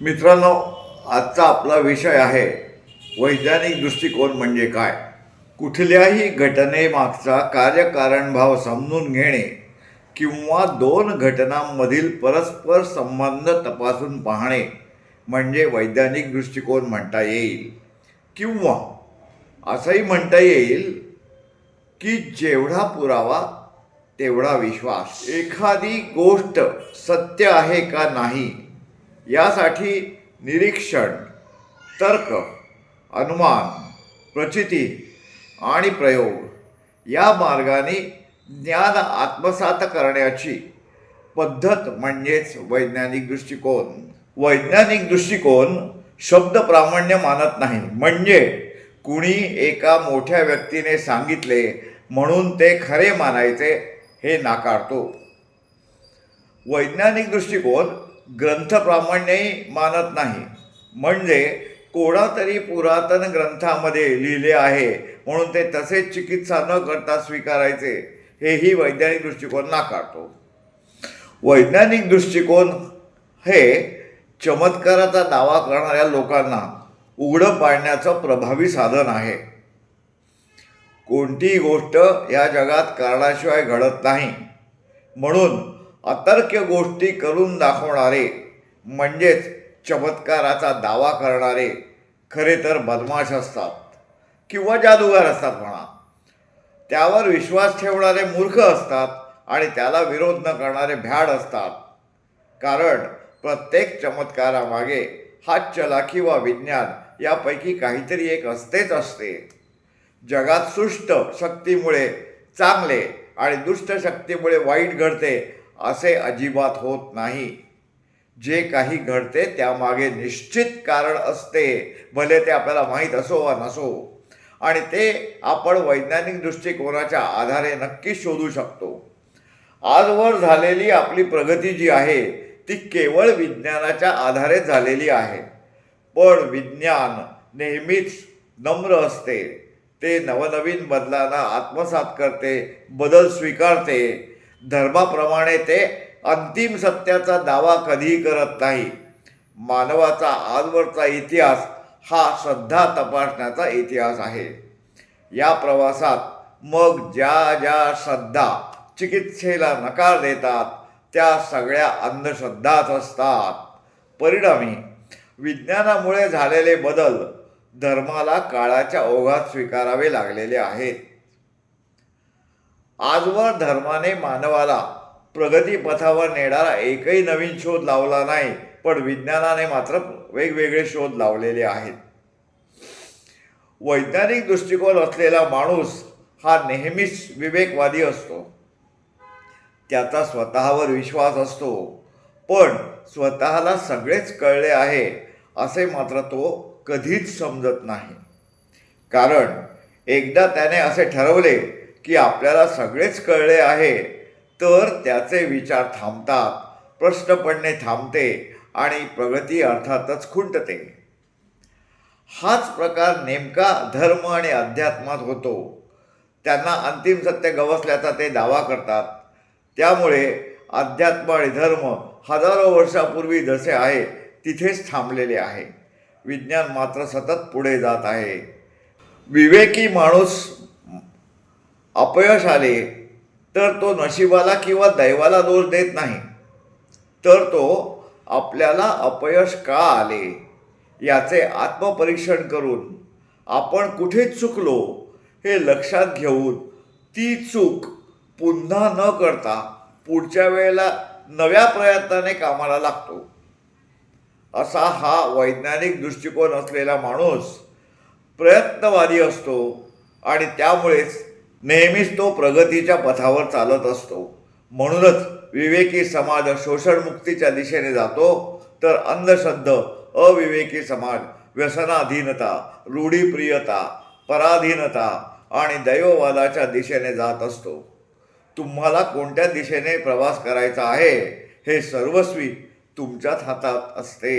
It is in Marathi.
मित्रांनो आजचा आपला विषय आहे वैज्ञानिक दृष्टिकोन म्हणजे काय? कुठल्याही घटनेमागचा कार्यकारणभाव समजून घेणे किंवा दोन घटनांमधील परस्पर संबंध तपासून पाहणे म्हणजे वैज्ञानिक दृष्टिकोन म्हणता येईल. किंवा असंही म्हणता येईल की जेवढा पुरावा तेवढा विश्वास. एखादी गोष्ट सत्य आहे का नाही यासाठी निरीक्षण तर्क अनुमान प्रचिती आणि प्रयोग या मार्गाने ज्ञान आत्मसात करण्याची पद्धत म्हणजेच वैज्ञानिक दृष्टिकोन. वैज्ञानिक दृष्टिकोन शब्द प्रामाण्य मानत नाही. म्हणजे कुणी एका मोठ्या व्यक्तीने सांगितले म्हणून ते खरे मानायचे हे नाकारतो. वैज्ञानिक दृष्टिकोन ग्रंथप्रामाण्यही मानत नाही. म्हणजे कोणातरी पुरातन ग्रंथामध्ये लिहिले आहे म्हणून ते तसेच चिकित्सा न करता स्वीकारायचे हेही वैज्ञानिक दृष्टिकोन नाकारतो. वैज्ञानिक दृष्टिकोन हे चमत्काराचा दावा करणाऱ्या लोकांना उघडं पाडण्याचं प्रभावी साधन आहे. कोणतीही गोष्ट या जगात कारणाशिवाय घडत नाही. म्हणून अतर्क्य गोष्टी करून दाखवणारे म्हणजेच चमत्काराचा दावा करणारे खरे तर बदमाश असतात किंवा जादूगार असतात म्हणा. त्यावर विश्वास ठेवणारे मूर्ख असतात आणि त्याला विरोध न करणारे भ्याड असतात. कारण प्रत्येक चमत्कारामागे हात चलाखी वा विज्ञान यापैकी काहीतरी एक असतेच असते. जगात सुष्ट शक्तीमुळे चांगले आणि दुष्ट शक्तीमुळे वाईट घडते असे अजिबात होत नाही. जे काही घडते त्यामागे निश्चित कारण असते. भले ते आपल्याला माहीत असो वा नसो. आणि ते आपण वैज्ञानिक दृष्टिकोनाच्या आधारे नक्की शोधू शकतो. आजवर झालेली आपली प्रगती जी आहे ती केवळ विज्ञानाच्या आधारे झालेली आहे. पण विज्ञान नेहमीच नम्र असते. ते नवनवीन बदलांना आत्मसात करते बदल स्वीकारते. धर्माप्रमाणे ते अंतिम सत्याचा दावा कधीही करत नाही. मानवाचा आजवरचा इतिहास हा श्रद्धा तपासण्याचा इतिहास आहे. या प्रवासात मग ज्या ज्या श्रद्धा चिकित्सेला नकार देतात त्या सगळ्या अंधश्रद्धाच असतात. परिणामी विज्ञानामुळे झालेले बदल धर्माला काळाच्या ओघात स्वीकारावे लागलेले आहेत. आजवर धर्माने मानवाला प्रगतीपथावर नेणारा एकही नवीन शोध लावला नाही पण विज्ञानाने मात्र वेगवेगळे शोध लावलेले आहेत. वैज्ञानिक दृष्टिकोन असलेला माणूस हा नेहमीच विवेकवादी असतो. त्याचा स्वतःवर विश्वास असतो पण स्वतःला सगळेच कळले आहे असे मात्र तो कधीच समजत नाही. कारण एकदा त्याने असे ठरवले की आपल्याला सगळेच कळले आहे तर त्याचे विचार थांबतात. प्रश्न पडणे थांबते आणि प्रगती अर्थातच खुंटते. हाच प्रकार नेमका धर्म आणि अध्यात्मात होतो. त्यांना अंतिम सत्य गवसल्याचा ते दावा करतात. त्यामुळे अध्यात्म आणि धर्म हजारो वर्षापूर्वी जसे आहे तिथेच थांबलेले आहे. विज्ञान मात्र सतत पुढे जात आहे. विवेकी माणूस अपयश आले तर तो नशिबाला किंवा दैवाला दोष देत नाही. तर तो आपल्याला अपयश का आले? याचे आत्मपरीक्षण करून आपण कुठे चुकलो हे लक्षात घेऊन ती चूक पुन्हा न करता पुढच्या वेळेला नव्या प्रयत्नाने कामाला लागतो. असा हा वैज्ञानिक दृष्टिकोन असलेला माणूस प्रयत्नवादी असतो आणि त्यामुळेच नेहमीच तो प्रगतीच्या पथावर चालत असतो. म्हणूनच विवेकी समाज शोषणमुक्तीच्या दिशेने जातो तर अंधश्रद्ध अविवेकी समाज व्यसनाधीनता रूढीप्रियता पराधीनता आणि दैववादाच्या दिशेने जात असतो. तुम्हाला कोणत्या दिशेने प्रवास करायचा आहे हे सर्वस्वी तुमच्याच हातात असते.